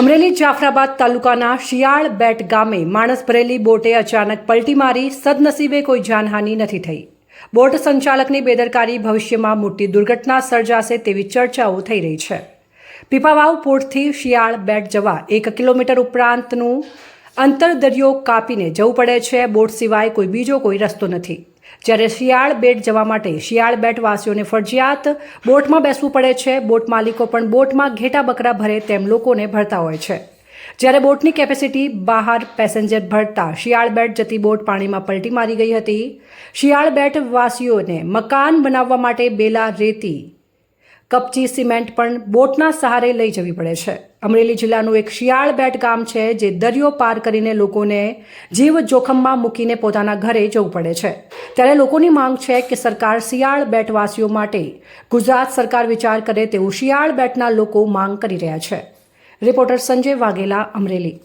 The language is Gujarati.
અમરેલી જાફરાબાદ તાલુકાના શિયાળ બેટ ગામે માણસ ભરેલી બોટે અચાનક પલટી મારી સદનસીબે કોઈ જાનહાનિ નથી થઈ. બોટ સંચાલકની બેદરકારી ભવિષ્યમાં મોટી દુર્ઘટના સર્જાશે તેવી ચર્ચાઓ થઈ રહી છે. પીપાવાવ પોર્ટથી શિયાળ બેટ જવા એક કિલોમીટર ઉપરાંતનું અંતર દરિયો કાપીને જવું પડે છે. બોટ સિવાય કોઈ બીજો કોઈ રસ્તો નથી. જ્યારે શિયાળ બેટ જવા માટે શિયાળ બેટવાસીઓને ફરજિયાત બોટમાં બેસવું પડે છે. બોટ માલિકો પણ બોટમાં ઘેટા બકરા ભરે તેમ લોકોને ભરતા હોય છે. જ્યારે બોટની કેપેસિટી બહાર પેસેન્જર ભરતા શિયાળ બેટ જતી બોટ પાણીમાં પલટી મારી ગઈ હતી. શિયાળ બેટ વાસીઓને મકાન બનાવવા માટે બેલા રેતી, કપચી સિમેન્ટ પણ બોટના સહારે લઈ જવી પડે છે. અમરેલી જિલ્લાનું એક શિયાળ બેટ ગામ છે, જે દરિયો પાર કરીને લોકોને જીવ જોખમમાં મૂકીને પોતાના ઘરે જવું પડે છે. ત્યારે લોકોની માંગ છે કે સરકાર શિયાળ બેટવાસીઓ માટે ગુજરાત સરકાર વિચાર કરે તેવું શિયાળ બેટના લોકો માંગ કરી રહ્યા છે. રિપોર્ટર સંજય વાઘેલા, અમરેલી.